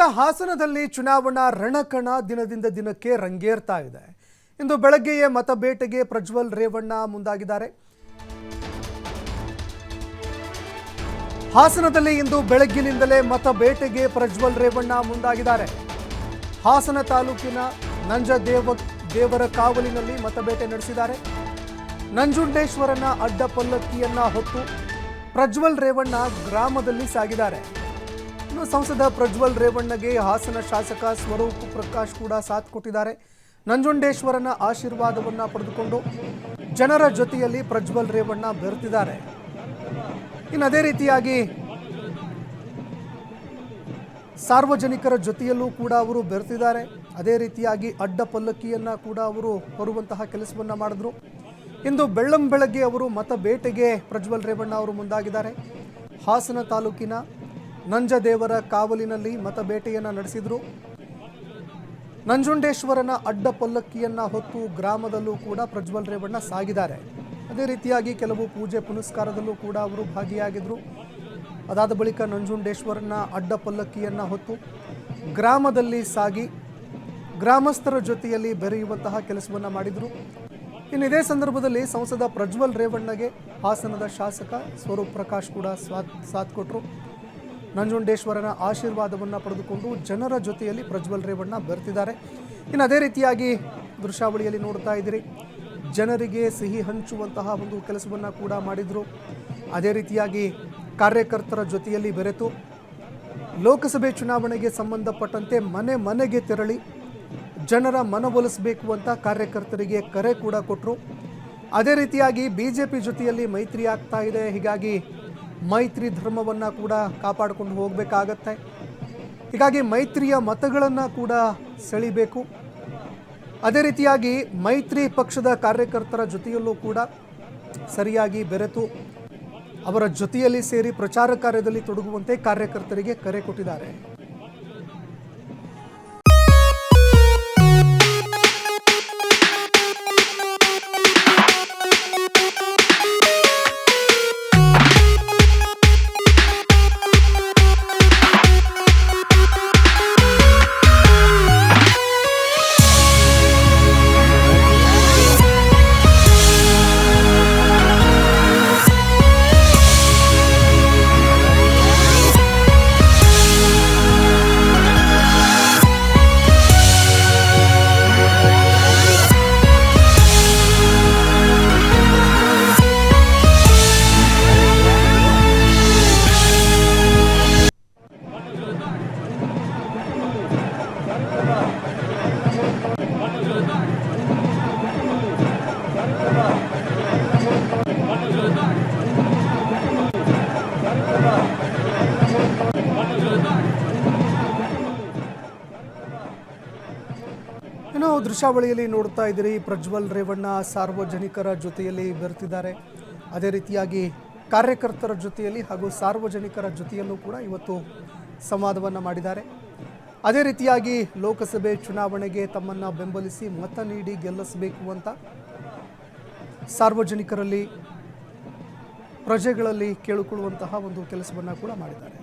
ಇತ್ತ ಹಾಸನದಲ್ಲಿ ಚುನಾವಣಾ ರಣಕಣ ದಿನದಿಂದ ದಿನಕ್ಕೆ ರಂಗೇರ್ತಾ ಇದೆ. ಇಂದು ಬೆಳಗ್ಗೆಯೇ ಮತಬೇಟೆಗೆ ಪ್ರಜ್ವಲ್ ರೇವಣ್ಣ ಮುಂದಾಗಿದ್ದಾರೆ. ಹಾಸನದಲ್ಲಿ ಇಂದು ಬೆಳಗ್ಗಿನಿಂದಲೇ ಮತಬೇಟೆಗೆ ಪ್ರಜ್ವಲ್ ರೇವಣ್ಣ ಮುಂದಾಗಿದ್ದಾರೆ. ಹಾಸನ ತಾಲೂಕಿನ ನಂಜದೇವ ದೇವರ ಕಾವಲಿನಲ್ಲಿ ಮತಬೇಟೆ ನಡೆಸಿದ್ದಾರೆ. ನಂಜುಂಡೇಶ್ವರನ ಅಡ್ಡ ಪಲ್ಲಕ್ಕಿಯನ್ನ ಹೊತ್ತು ಪ್ರಜ್ವಲ್ ರೇವಣ್ಣ ಗ್ರಾಮದಲ್ಲಿ ಸಾಗಿದ್ದಾರೆ. ಇನ್ನು ಸಂಸದ ಪ್ರಜ್ವಲ್ ರೇವಣ್ಣಗೆ ಹಾಸನ ಶಾಸಕ ಸ್ವರೂಪ್ ಪ್ರಕಾಶ್ ಕೂಡ ಸಾಥ್ ಕೊಟ್ಟಿದ್ದಾರೆ. ನಂಜುಂಡೇಶ್ವರನ ಆಶೀರ್ವಾದವನ್ನು ಪಡೆದುಕೊಂಡು ಜನರ ಜೊತೆಯಲ್ಲಿ ಪ್ರಜ್ವಲ್ ರೇವಣ್ಣ ಬೆರೆತಿದ್ದಾರೆ. ಇನ್ನು ಅದೇ ರೀತಿಯಾಗಿ ಸಾರ್ವಜನಿಕರ ಜೊತೆಯಲ್ಲೂ ಕೂಡ ಅವರು ಬೆರೆತಿದ್ದಾರೆ. ಅದೇ ರೀತಿಯಾಗಿ ಅಡ್ಡ ಪಲ್ಲಕ್ಕಿಯನ್ನ ಕೂಡ ಅವರು ಹೊರುವಂತಹ ಕೆಲಸವನ್ನ ಮಾಡಿದ್ರು. ಇಂದು ಬೆಳ್ಳಂ ಬೆಳಗ್ಗೆ ಅವರು ಮತ ಬೇಟೆಗೆ ಪ್ರಜ್ವಲ್ ರೇವಣ್ಣ ಅವರು ಮುಂದಾಗಿದ್ದಾರೆ. ಹಾಸನ ತಾಲೂಕಿನ ನಂಜದೇವರ ಕಾವಲಿನಲ್ಲಿ ಮತಬೇಟೆಯನ್ನು ನಡೆಸಿದರು. ನಂಜುಂಡೇಶ್ವರನ ಅಡ್ಡ ಪಲ್ಲಕ್ಕಿಯನ್ನ ಹೊತ್ತು ಗ್ರಾಮದಲ್ಲೂ ಕೂಡ ಪ್ರಜ್ವಲ್ ರೇವಣ್ಣ ಸಾಗಿದ್ದಾರೆ. ಅದೇ ರೀತಿಯಾಗಿ ಕೆಲವು ಪೂಜೆ ಪುನಸ್ಕಾರದಲ್ಲೂ ಕೂಡ ಅವರು ಭಾಗಿಯಾಗಿದ್ರು. ಅದಾದ ಬಳಿಕ ನಂಜುಂಡೇಶ್ವರನ ಅಡ್ಡ ಪಲ್ಲಕ್ಕಿಯನ್ನ ಹೊತ್ತು ಗ್ರಾಮದಲ್ಲಿ ಸಾಗಿ ಗ್ರಾಮಸ್ಥರ ಜೊತೆಯಲ್ಲಿ ಬೆರೆಯುವಂತಹ ಕೆಲಸವನ್ನ ಮಾಡಿದ್ರು. ಇನ್ನು ಇದೇ ಸಂದರ್ಭದಲ್ಲಿ ಸಂಸದ ಪ್ರಜ್ವಲ್ ರೇವಣ್ಣಗೆ ಹಾಸನದ ಶಾಸಕ ಸ್ವರೂಪ್ ಪ್ರಕಾಶ್ ಕೂಡ ಸಾತ್ ಸಾಥ್ ಕೊಟ್ಟರು ನಂಜುಂಡೇಶ್ವರನ ಆಶೀರ್ವಾದವನ್ನು ಪಡೆದುಕೊಂಡು ಜನರ ಜೊತೆಯಲ್ಲಿ ಪ್ರಜ್ವಲ್ ರೇವಣ್ಣ ಬರ್ತಿದ್ದಾರೆ. ಇನ್ನು ಅದೇ ರೀತಿಯಾಗಿ ದೃಶ್ಯಾವಳಿಯಲ್ಲಿ ನೋಡ್ತಾ ಇದ್ದೀರಿ. ಜನರಿಗೆ ಸಿಹಿ ಹಂಚುವಂತಹ ಒಂದು ಕೆಲಸವನ್ನು ಕೂಡ ಮಾಡಿದರು. ಅದೇ ರೀತಿಯಾಗಿ ಕಾರ್ಯಕರ್ತರ ಜೊತೆಯಲ್ಲಿ ಬೆರೆತು. ಲೋಕಸಭೆ ಚುನಾವಣೆಗೆ ಸಂಬಂಧಪಟ್ಟಂತೆ ಮನೆ ಮನೆಗೆ ತೆರಳಿ ಜನರ ಮನವೊಲಿಸಬೇಕು ಅಂತ ಕಾರ್ಯಕರ್ತರಿಗೆ ಕರೆ ಕೂಡ ಕೊಟ್ಟರು ಅದೇ ರೀತಿಯಾಗಿ ಬಿ ಜೆ ಪಿ ಜೊತೆಯಲ್ಲಿ ಮೈತ್ರಿ ಆಗ್ತಾ ಇದೆ. ಹೀಗಾಗಿ ಮೈತ್ರಿ ಧರ್ಮವನ್ನು ಕೂಡ ಕಾಪಾಡಿಕೊಂಡು ಹೋಗಬೇಕಾಗತ್ತೆ. ಹೀಗಾಗಿ ಮೈತ್ರಿಯ ಮತಗಳನ್ನು ಕೂಡ ಸೆಳಿಬೇಕು. ಅದೇ ರೀತಿಯಾಗಿ ಮೈತ್ರಿ ಪಕ್ಷದ ಕಾರ್ಯಕರ್ತರ ಜೊತೆಯಲ್ಲೂ ಕೂಡ ಸರಿಯಾಗಿ ಬೆರೆತು ಅವರ ಜೊತೆಯಲ್ಲಿ ಸೇರಿ ಪ್ರಚಾರ ಕಾರ್ಯದಲ್ಲಿ ತೊಡಗುವಂತೆ ಕಾರ್ಯಕರ್ತರಿಗೆ ಕರೆ ಕೊಟ್ಟಿದ್ದಾರೆ. ದೃಶ್ಯಾವಳಿಯಲ್ಲಿ ನೋಡ್ತಾ ಇದ್ದೀರಿ. ಪ್ರಜ್ವಲ್ ರೇವಣ್ಣ ಸಾರ್ವಜನಿಕರ ಜೊತೆಯಲ್ಲಿ ಬರ್ತಿದ್ದಾರೆ. ಅದೇ ರೀತಿಯಾಗಿ ಕಾರ್ಯಕರ್ತರ ಜೊತೆಯಲ್ಲಿ ಹಾಗೂ ಸಾರ್ವಜನಿಕರ ಜೊತೆಯಲ್ಲೂ ಕೂಡ ಇವತ್ತು ಸಂವಾದವನ್ನು ಮಾಡಿದ್ದಾರೆ. ಅದೇ ರೀತಿಯಾಗಿ ಲೋಕಸಭೆ ಚುನಾವಣೆಗೆ ತಮ್ಮನ್ನು ಬೆಂಬಲಿಸಿ ಮತ ನೀಡಿ ಗೆಲ್ಲಿಸಬೇಕು ಅಂತ ಸಾರ್ವಜನಿಕರಲ್ಲಿ ಪ್ರಜೆಗಳಲ್ಲಿ ಕೇಳಿಕೊಳ್ಳುವಂತಹ ಒಂದು ಕೆಲಸವನ್ನು ಕೂಡ ಮಾಡಿದ್ದಾರೆ.